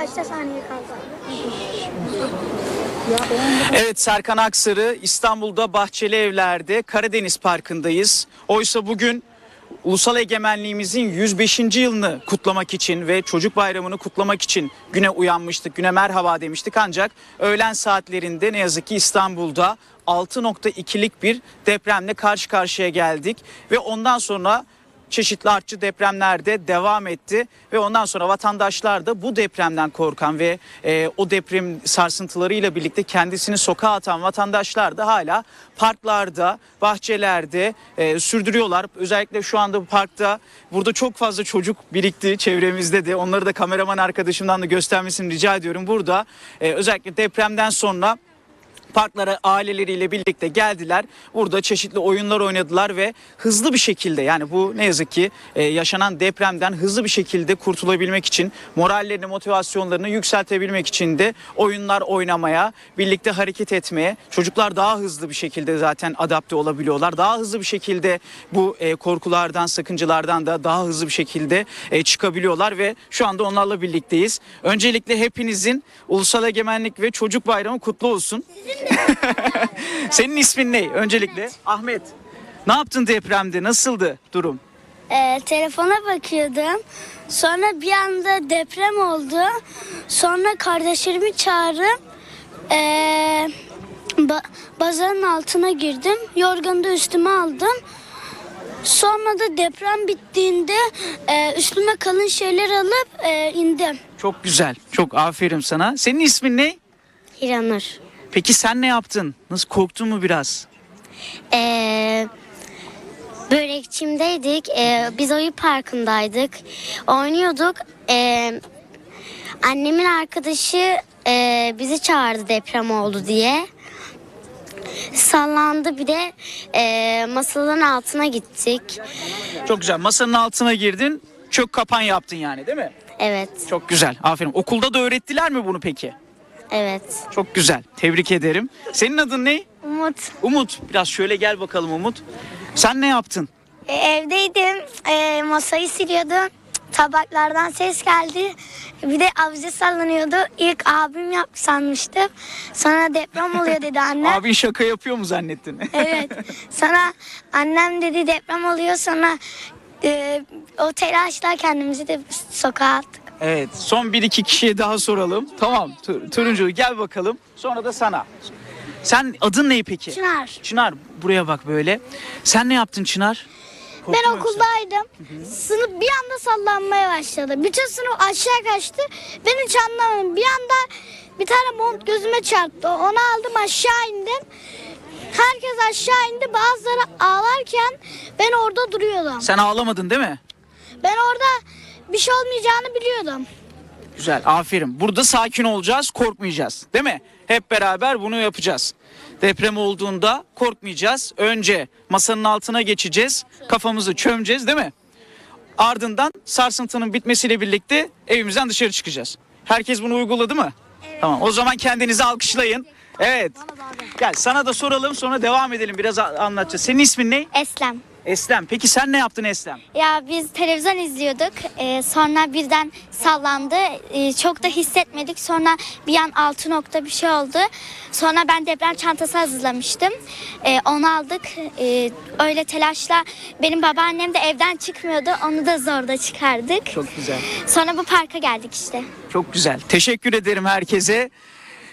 Kaçta saniye kaldı? Evet Serkan Aksarı İstanbul'da Bahçeli Evler'de Karadeniz Parkı'ndayız. Oysa bugün ulusal egemenliğimizin 105. yılını kutlamak için ve çocuk bayramını kutlamak için güne uyanmıştık. Güne merhaba demiştik ancak öğlen saatlerinde ne yazık ki İstanbul'da 6.2'lik bir depremle karşı karşıya geldik ve ondan sonra çeşitli artçı depremlerde devam etti ve ondan sonra vatandaşlar da bu depremden korkan ve e, o deprem sarsıntılarıyla birlikte kendisini sokağa atan vatandaşlar da hala parklarda, bahçelerde e, sürdürüyorlar. Özellikle şu anda bu parkta burada çok fazla çocuk birikti çevremizde de. Onları da kameraman arkadaşımdan da göstermesini rica ediyorum. Burada e, özellikle depremden sonra parklara aileleriyle birlikte geldiler. Burada çeşitli oyunlar oynadılar ve hızlı bir şekilde yani bu ne yazık ki e, yaşanan depremden hızlı bir şekilde kurtulabilmek için morallerini, motivasyonlarını yükseltebilmek için de oyunlar oynamaya, birlikte hareket etmeye, çocuklar daha hızlı bir şekilde zaten adapte olabiliyorlar. Daha hızlı bir şekilde bu e, korkulardan, sakıncalardan da daha hızlı bir şekilde e, çıkabiliyorlar ve şu anda onlarla birlikteyiz. Öncelikle hepinizin Ulusal Egemenlik ve Çocuk Bayramı kutlu olsun. Senin ismin ne? Öncelikle Ahmet. Ne yaptın depremde? Nasıldı durum? Ee, telefona bakıyordum. Sonra bir anda deprem oldu. Sonra kardeşlerimi çağırıp ee, ba- bazanın altına girdim. Yorganı da üstüme aldım. Sonra da deprem bittiğinde ee, üstüme kalın şeyler alıp ee, indim. Çok güzel. Çok aferin sana. Senin ismin ne? İranur. Peki sen ne yaptın? Nasıl korktun mu biraz? Ee, börekçimdeydik. Ee, biz oyun parkındaydık. Oynuyorduk. Ee, annemin arkadaşı e, bizi çağırdı deprem oldu diye. Sallandı bir de e, masaların altına gittik. Çok güzel. Masanın altına girdin. Çök kapan yaptın yani değil mi? Evet, Çok güzel. Aferin. Okulda da öğrettiler mi bunu peki? Evet. Çok güzel. Tebrik ederim. Senin adın ne? Umut. Umut. Biraz şöyle gel bakalım Umut. Sen ne yaptın? E, evdeydim. E, masayı siliyordum. Tabaklardan ses geldi. Bir de avize sallanıyordu. İlk abim yaptı sanmıştım. Sonra deprem oluyor dedi annem. Abin şaka yapıyor mu zannettin? Evet. Sonra annem dedi deprem oluyor. Sonra e, o telaşla kendimizi de sokağa attık. Evet. Son bir iki kişiye daha soralım. Tamam. Tur- Turuncu gel bakalım. Sonra da sana. Sen adın ne peki? Çınar. Çınar buraya bak böyle. Sen ne yaptın Çınar? Ben Korktun mu yoksa? okuldaydım. Sınıf bir anda sallanmaya başladı. Bütün sınıf aşağı kaçtı. Ben hiç anlamadım. Bir anda bir tane mont gözüme çarptı. Onu aldım aşağı indim. Herkes aşağı indi. Bazıları ağlarken ben orada duruyordum. Sen ağlamadın değil mi? Ben orada bir şey olmayacağını biliyordum. Güzel. Aferin. Burada sakin olacağız, korkmayacağız. Değil mi? Hep beraber bunu yapacağız. Deprem olduğunda korkmayacağız. Önce masanın altına geçeceğiz. Kafamızı çömeceğiz değil mi? Ardından sarsıntının bitmesiyle birlikte evimizden dışarı çıkacağız. Herkes bunu uyguladı mı? Tamam. O zaman kendinizi alkışlayın. Evet. Gel sana da soralım sonra devam edelim. Biraz anlatacağız. Senin ismin ne? Eslem. Eslem. Peki sen ne yaptın Eslem? Ya biz televizyon izliyorduk. Ee, sonra birden sallandı. Ee, çok da hissetmedik. Sonra bir an altı nokta bir şey oldu. Sonra ben deprem çantası hazırlamıştım. Ee, onu aldık. Ee, öyle telaşla benim babaannem de evden çıkmıyordu. Onu da zorda çıkardık. Çok güzel. Sonra bu parka geldik işte. Çok güzel. Teşekkür ederim herkese.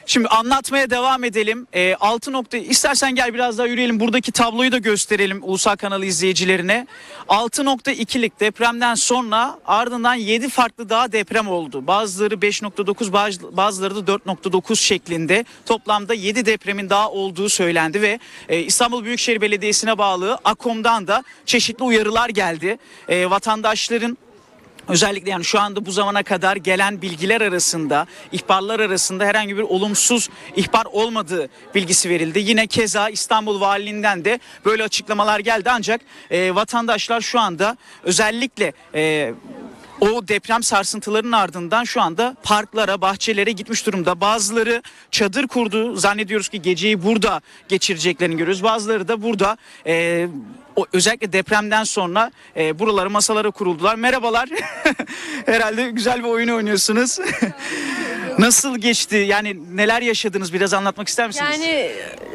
Şimdi anlatmaya devam edelim. E, 6 nokta istersen gel biraz daha yürüyelim. Buradaki tabloyu da gösterelim Ulusal kanalı izleyicilerine. 6.2'lik depremden sonra ardından 7 farklı daha deprem oldu. Bazıları 5.9 bazı- bazıları da 4.9 şeklinde. Toplamda 7 depremin daha olduğu söylendi ve e, İstanbul Büyükşehir Belediyesi'ne bağlı AKOM'dan da çeşitli uyarılar geldi. E, vatandaşların Özellikle yani şu anda bu zamana kadar gelen bilgiler arasında, ihbarlar arasında herhangi bir olumsuz ihbar olmadığı bilgisi verildi. Yine keza İstanbul Valiliğinden de böyle açıklamalar geldi ancak e, vatandaşlar şu anda özellikle e, o deprem sarsıntılarının ardından şu anda parklara, bahçelere gitmiş durumda. Bazıları çadır kurdu. Zannediyoruz ki geceyi burada geçireceklerini görüyoruz. Bazıları da burada e, o, özellikle depremden sonra e, buraları masalara kuruldular. Merhabalar. Herhalde güzel bir oyun oynuyorsunuz. Nasıl geçti? Yani neler yaşadınız? Biraz anlatmak ister misiniz? Yani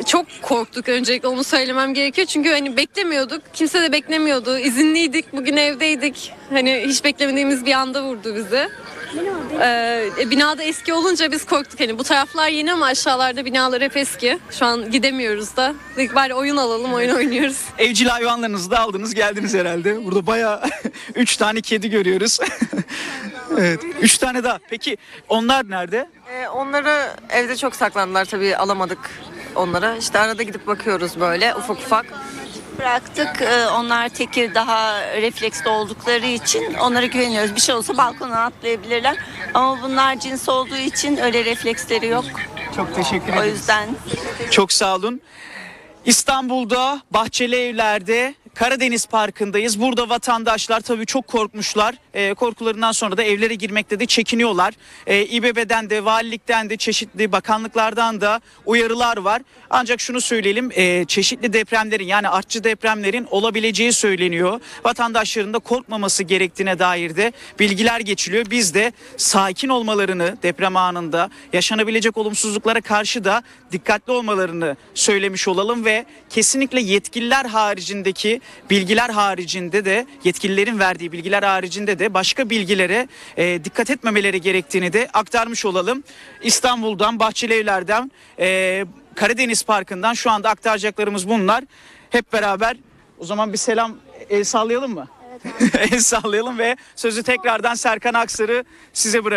çok korktuk öncelikle onu söylemem gerekiyor. Çünkü hani beklemiyorduk. Kimse de beklemiyordu. İzinliydik. Bugün evdeydik. Hani hiç beklemediğimiz bir anda vurdu bizi. Ee, e, binada eski olunca biz korktuk. Hani bu taraflar yeni ama aşağılarda binalar hep eski. Şu an gidemiyoruz da. Dedik bari oyun alalım, oyun oynuyoruz. Evcil hayvanlarınızı da aldınız geldiniz herhalde. Burada bayağı 3 tane kedi görüyoruz. evet. 3 tane daha. Peki onlar nerede? Ee, onları evde çok saklandılar tabii alamadık onları. İşte arada gidip bakıyoruz böyle ufak ufak. bıraktık. Ee, Onlar tekir daha refleksli oldukları için onlara güveniyoruz. Bir şey olsa balkona atlayabilirler. Ama bunlar cins olduğu için öyle refleksleri yok. Çok teşekkür O ederim. yüzden Çok sağ olun. İstanbul'da Bahçeli Evler'de Karadeniz Parkı'ndayız. Burada vatandaşlar tabii çok korkmuşlar. Ee, korkularından sonra da evlere girmekte de çekiniyorlar. Ee, İBB'den de, valilikten de, çeşitli bakanlıklardan da uyarılar var. Ancak şunu söyleyelim, e, çeşitli depremlerin yani artçı depremlerin olabileceği söyleniyor. Vatandaşların da korkmaması gerektiğine dair de bilgiler geçiliyor. Biz de sakin olmalarını deprem anında yaşanabilecek olumsuzluklara karşı da dikkatli olmalarını söylemiş olalım ve kesinlikle yetkililer haricindeki bilgiler haricinde de yetkililerin verdiği bilgiler haricinde de başka bilgilere e, dikkat etmemeleri gerektiğini de aktarmış olalım. İstanbul'dan, Bahçelievler'den, e, Karadeniz Parkı'ndan şu anda aktaracaklarımız bunlar. Hep beraber o zaman bir selam el sallayalım mı? el sallayalım ve sözü tekrardan Serkan Aksar'ı size bırakıyorum.